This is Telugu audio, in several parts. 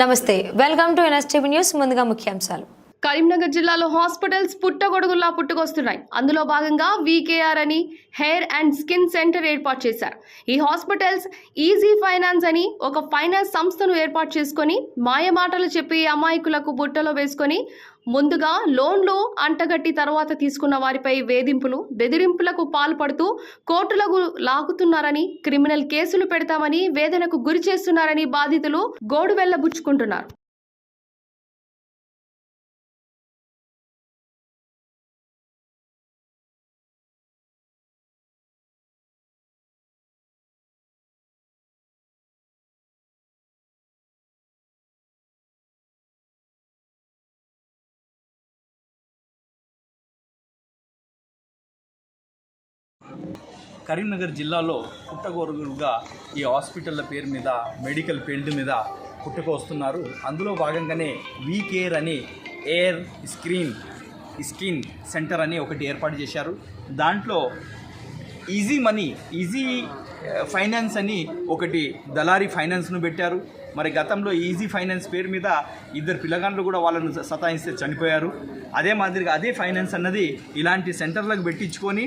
నమస్తే వెల్కమ్ టు ఎన్ఎస్టీవీ న్యూస్ ముందుగా ముఖ్యాంశాలు. కరీంనగర్ జిల్లాలో హాస్పిటల్స్ పుట్టగొడుగుల్లా పుట్టుకొస్తున్నాయి. అందులో భాగంగా వీకేఆర్ అని హెయిర్ అండ్ స్కిన్ సెంటర్ ఏర్పాటు చేశారు. ఈ హాస్పిటల్స్ ఈజీ ఫైనాన్స్ అని ఒక ఫైనాన్స్ సంస్థను ఏర్పాటు చేసుకొని మాయమాటలు చెప్పి అమాయకులకు బుట్టలో వేసుకొని ముందుగా లోన్లు అంటగట్టి తర్వాత తీసుకున్న వారిపై వేధింపులు బెదిరింపులకు పాల్పడుతూ కోర్టులకు లాగుతున్నారని క్రిమినల్ కేసులు పెడతామని వేదనకు గురి చేస్తున్నారని బాధితులు గోడు వెళ్ళబుచ్చుకుంటున్నారు. కరీంనగర్ జిల్లాలో పుట్టగొరుగులుగా ఈ హాస్పిటల్ల పేరు మీద మెడికల్ ఫీల్డ్ మీద పుట్టుకొస్తున్నారు అందులో భాగంగానే వీ కేర్ అని ఎయిర్ స్క్రీన్ స్కిన్ సెంటర్ అని ఒకటి ఏర్పాటు చేశారు. దాంట్లో ఈజీ మనీ ఈజీ ఫైనాన్స్ అని ఒకటి దళారీ ఫైనాన్స్ను పెట్టారు. మరి గతంలో ఈజీ ఫైనాన్స్ పేరు మీద ఇద్దరు పిల్లగాండ్లు కూడా వాళ్ళను సతాయిస్తే చనిపోయారు. అదే మాదిరిగా అదే ఫైనాన్స్ అన్నది ఇలాంటి సెంటర్లకు పెట్టించుకొని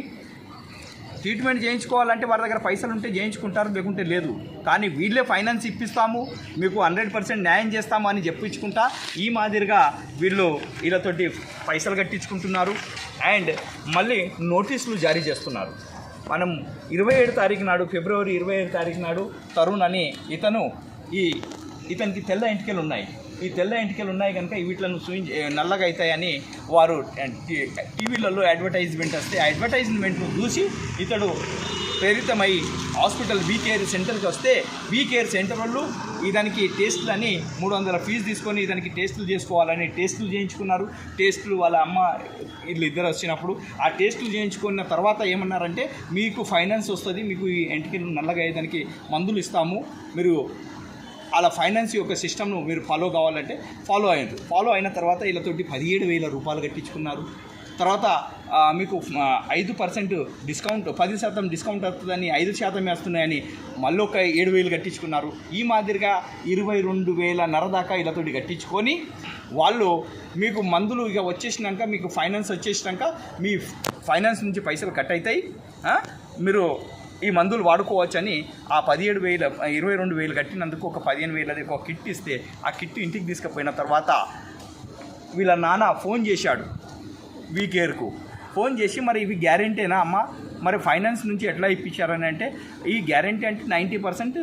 ట్రీట్మెంట్ చేయించుకోవాలంటే వాళ్ళ దగ్గర పైసలు ఉంటే చేయించుకుంటారు లేకుంటే లేదు. కానీ వీళ్ళే ఫైనాన్స్ ఇప్పిస్తాము మీకు హండ్రెడ్ పర్సెంట్ న్యాయం చేస్తాము అని చెప్పించుకుంటా ఈ మాదిరిగా వీళ్ళు వీళ్ళతోటి పైసలు కట్టించుకుంటున్నారు. అండ్ మళ్ళీ నోటీసులు జారీ చేస్తున్నారు. మనం ఇరవై ఏడు తారీఖు నాడు ఫిబ్రవరి ఇరవై ఏడు తారీఖు నాడు తరుణ్ అని ఇతను ఈ ఇతనికి తెల్ల ఎంటికలు ఉన్నాయి. ఈ తెల్ల ఎంటికలు ఉన్నాయి కనుక వీటిలను చూయించి నల్లగా అవుతాయని వారు టీవీలలో అడ్వర్టైజ్మెంట్ వస్తే ఆ అడ్వర్టైజ్మెంట్ను చూసి ఇతడు ప్రేరితమై హాస్పిటల్ వీ కేర్ సెంటర్కి వస్తే వీ కేర్ సెంటర్ వాళ్ళు ఇదానికి టెస్టులు అని మూడు వందల ఫీజు తీసుకొని ఇదానికి టెస్టులు చేసుకోవాలని టెస్టులు చేయించుకున్నారు. టెస్టులు వాళ్ళ అమ్మ వీళ్ళు ఇద్దరు వచ్చినప్పుడు ఆ టెస్టులు చేయించుకున్న తర్వాత ఏమన్నారంటే మీకు ఫైనాన్స్ వస్తుంది మీకు ఈ ఎంటికి నల్లగా అయ్యేదానికి మందులు ఇస్తాము. మీరు అలా ఫైనాన్స్ యొక్క సిస్టమ్ను మీరు ఫాలో కావాలంటే ఫాలో అయ్యారు ఫాలో అయిన తర్వాత వీళ్ళతోటి పదిహేడు వేల రూపాయలు కట్టించుకున్నారు. తర్వాత మీకు ఐదు పర్సెంట్ డిస్కౌంట్ పది శాతం డిస్కౌంట్ వస్తుందని ఐదు శాతమే వస్తున్నాయని మళ్ళీ ఒక ఏడు వేలు కట్టించుకున్నారు. ఈ మాదిరిగా ఇరవై రెండు వేల నరదాకా ఇళ్ళతోటి కట్టించుకొని వాళ్ళు మీకు మందులు ఇక వచ్చేసినాక మీకు ఫైనాన్స్ వచ్చేసినాక మీ ఫైనాన్స్ నుంచి పైసలు కట్ అవుతాయి. మీరు ఈ మందులు వాడుకోవచ్చని ఆ పదిహేడు వేల ఇరవై రెండు వేలు కట్టినందుకు ఒక పదిహేను వేలది ఒక కిట్ ఇస్తే ఆ కిట్ ఇంటికి తీసుకుపోయిన తర్వాత వీళ్ళ నాన్న ఫోన్ చేశాడు వీ కేర్కు. ఫోన్ చేసి మరి ఇవి గ్యారెంటీనా అమ్మ? మరి ఫైనాన్స్ నుంచి ఎట్లా ఇప్పించారని అంటే ఈ గ్యారెంటీ అంటే నైంటీ పర్సెంట్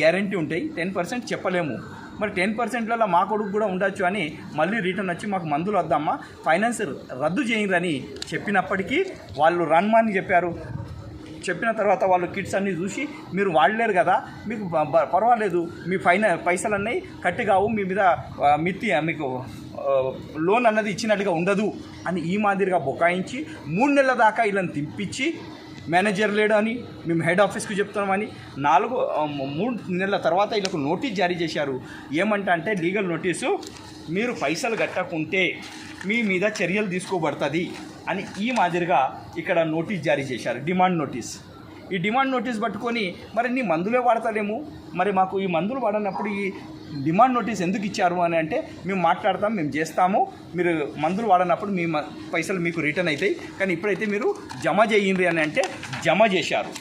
గ్యారెంటీ ఉంటాయి టెన్ పర్సెంట్ చెప్పలేము. మరి టెన్ పర్సెంట్లలో మా కొడుకు కూడా ఉండొచ్చు అని మళ్ళీ రిటర్న్ వచ్చి మాకు మందులు వద్దమ్మా ఫైనాన్స్ రద్దు చేయరని చెప్పినప్పటికీ వాళ్ళు రన్మని చెప్పారు. చెప్పిన తర్వాత వాళ్ళు కిట్స్ అన్నీ చూసి మీరు వాడలేరు కదా మీకు పర్వాలేదు మీ ఫైన పైసలు అన్నీ కట్టి కావు మీ మీద మిత్తి మీకు లోన్ అన్నది ఇచ్చినట్టుగా ఉండదు అని ఈ మాదిరిగా బొకాయించి మూడు నెలల దాకా వీళ్ళని తిప్పించి మేనేజర్ లేడు అని మేము హెడ్ ఆఫీస్కి చెప్తున్నామని నాలుగు మూడు నెలల తర్వాత వీళ్ళకు నోటీస్ జారీ చేశారు. ఏమంటే అంటే లీగల్ నోటీసు మీరు పైసలు కట్టకుంటే మీ మీద చర్యలు తీసుకోబడుతుంది. అని ఈ మాదిరిగా ఇక్కడ నోటీస్ జారీ చేశారు డిమాండ్ నోటీస్. ఈ డిమాండ్ నోటీస్ పట్టుకొని మరి నీ మందులే వాడతలేము మరి మాకు ఈ మందులు వాడనప్పుడు ఈ డిమాండ్ నోటీస్ ఎందుకు ఇచ్చారు అని అంటే మేము మాట్లాడతాం మేము చేస్తాము. మీరు మందులు వాడనప్పుడు మీ పైసలు మీకు రిటర్న్ అవుతాయి. కానీ ఇప్పుడైతే మీరు జమ చేయండి అని అంటే జమ చేశారు.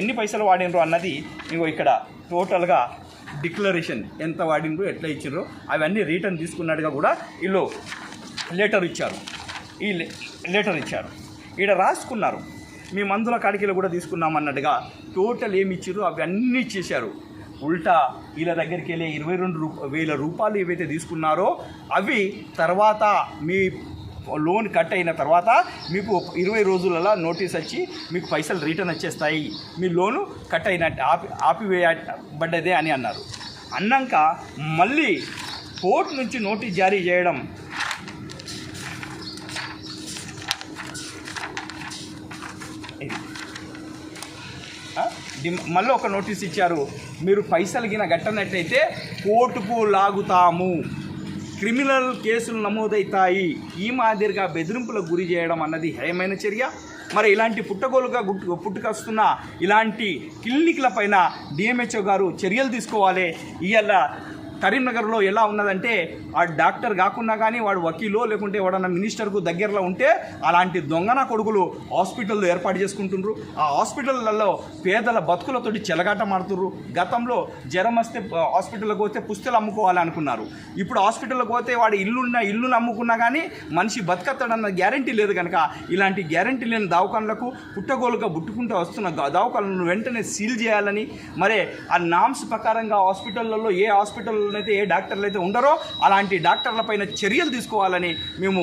ఎన్ని పైసలు వాడినరు అన్నది ఇంకో ఇక్కడ టోటల్గా డిక్లరేషన్ ఎంత వాడిండ్రు ఎట్లా ఇచ్చిండ్రు అవన్నీ రిటర్న్ తీసుకున్నట్టుగా కూడా వీళ్ళు లెటర్ ఇచ్చారు. ఈ లె- లెటర్ ఇచ్చారు. ఈడ రాసుకున్నారు. మీ మందుల కాడికలు కూడా తీసుకున్నామన్నట్టుగా టోటల్ ఏమి ఇచ్చారు అవన్నీ ఇచ్చేశారు. ఉల్టా వీళ్ళ దగ్గరికి వెళ్ళే ఇరవై రెండు రూప వేల రూపాయలు ఏవైతే తీసుకున్నారో అవి తర్వాత మీ లోన్ కట్ అయిన తర్వాత మీకు ఇరవై రోజులలో నోటీస్ వచ్చి మీకు పైసలు రిటర్న్ వచ్చేస్తాయి. మీ లోను కట్ అయినట్టు ఆపి ఆపివేయబడ్డదే అని అన్నారు. అన్నాక మళ్ళీ కోర్టు నుంచి నోటీస్ జారీ చేయడం మళ్ళీ ఒక నోటీస్ ఇచ్చారు. మీరు పైసలు గిన గట్టనట్టయితే కోర్టుకు లాగుతాము. క్రిమినల్ కేసులు నమోదవుతాయి ఈ మాదిరిగా బెదిరింపులకు గురి చేయడం అన్నది హేయమైన చర్య. మరి ఇలాంటి పుట్టగోలుగా గుట్టు పుట్టుకొస్తున్న ఇలాంటి క్లినిక్ల పైన డిఎంహెచ్ఓ గారు చర్యలు తీసుకోవాలి. ఇవాళ కరీంనగర్లో ఎలా ఉన్నదంటే ఆ డాక్టర్ కాకున్నా కానీ వాడు వకీలో లేకుంటే ఎవడన్నా మినిస్టర్కు దగ్గరలో ఉంటే అలాంటి దొంగన కొడుకులు హాస్పిటల్లో ఏర్పాటు చేసుకుంటుండ్రు. ఆ హాస్పిటల్లలో పేదల బతుకులతోటి చెలగాట మారుతుర్రు గతంలో జ్వరం వస్తే హాస్పిటల్కి పోతే పుస్తలు అమ్ముకోవాలి అనుకున్నారు. ఇప్పుడు హాస్పిటల్కి పోతే వాడు ఇల్లున్న ఇల్లును అమ్ముకున్నా కానీ మనిషి బతకత్తడన్న గ్యారంటీ లేదు కనుక ఇలాంటి గ్యారంటీ లేని దవాఖానలకు పుట్టగోలుగా బుట్టుకుంటూ వస్తున్న దావకాలను వెంటనే సీల్ చేయాలని. మరే ఆ నామ్స్ ప్రకారంగా హాస్పిటల్లలో ఏ హాస్పిటల్లో అయితే ఏ డాక్టర్లు అయితే ఉండరో అలాంటి డాక్టర్ల పైన చర్యలు తీసుకోవాలని మేము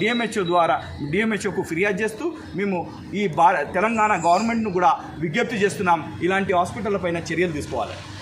డిఎంహెచ్ఓ ద్వారా డిఎంహెచ్ఓకు ఫిర్యాదు చేస్తూ మేము ఈ భా తెలంగాణ గవర్నమెంట్ను కూడా విజ్ఞప్తి చేస్తున్నాం. ఇలాంటి హాస్పిటల్ పైన చర్యలు తీసుకోవాలి